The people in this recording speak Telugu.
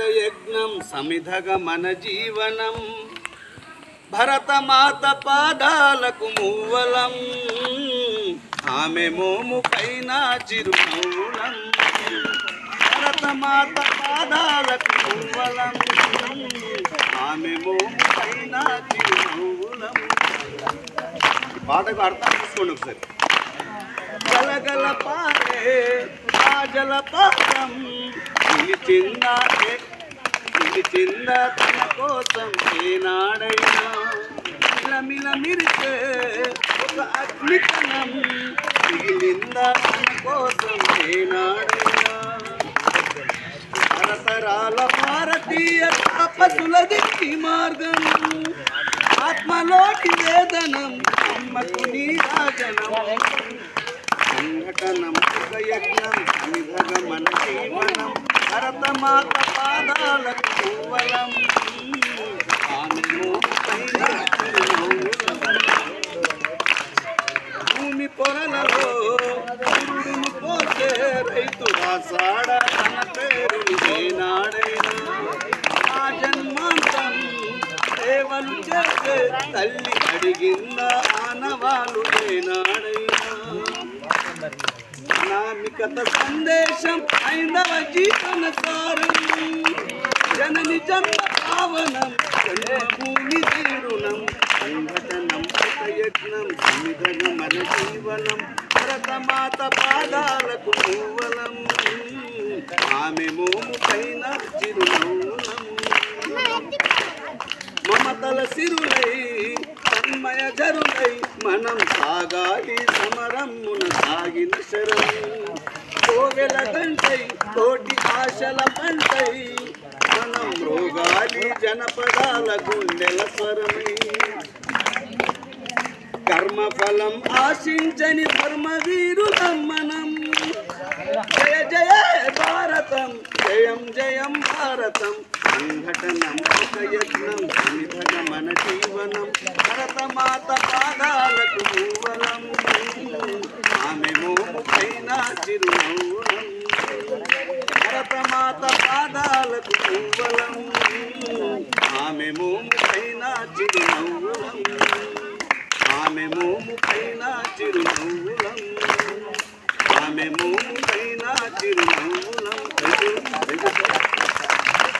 యజ్ఞం సమిధగ మన జీవనం. భరతమాత పాదాలకు మూవలం ఆమె మోము పైన చిరుమూలం. భరతమాత పాదాలకు మూవలం ఆమె మోము పైన చిరుమూలం. పాటకు అర్థం చూసుకోండి ఒకసారి. గలగల పారే ఆ చిన్న నిలిచింద చిన్న తన కోసం ఏనాడైనా మిలమిల మిరిసే ఒక అగ్నికణం మిగిలింద తన కోసం ఏనాడైనా. తరతరాల భారతీయ తపసులది మార్గం ఆత్మలోకి వేదనం అమ్మకు నీరాజనం సంఘటనం ఒక యజ్ఞం సమిధగ జీవనం. భరతమాత పాదాలకు పూవలం భూమి పొరలలో గురుడును పోసే రైతు రాసాడ తన పేరుని ఏనాడైనా ఆ జన్మాంతం సేవలు చేసే తల్లి అడిగిన ఆనవాలు ఏనాడైనా నామికత సందేశం ఐందవ జీవన సారం. జనని జన్మ పావనం భూమి తీరుణం సంఘటనం యజ్ఞం సమిధన మన జీవనం భరతమాత పాదాలకు మూవలం. ఆమె మోము పైన చిరునౌనం మమతల సిరులై తన్మయ జరులై మనం సాగాలి సమరమ్మున సాగిన శరం. కోవెల గంటై కోటి ఆశల పంటై మన మృగాలి జనపదాల గుండెల స్వరమై. కర్మఫలం ఆశించని ధర్మవీరులం మనం. జయ జయ భారతం జయం జయం భారతం. సంఘటనం ఒక యజ్ఞం మన జీవనం. భరతమాత పాదాలకు భరతమాత పాదాలకు పువ్వలం. ఆమె మోము పైన చిరునవ్వులం ఆమె మోము పైన చిరునవ్వులం ఆమె మోము పైన చిరునవ్వులం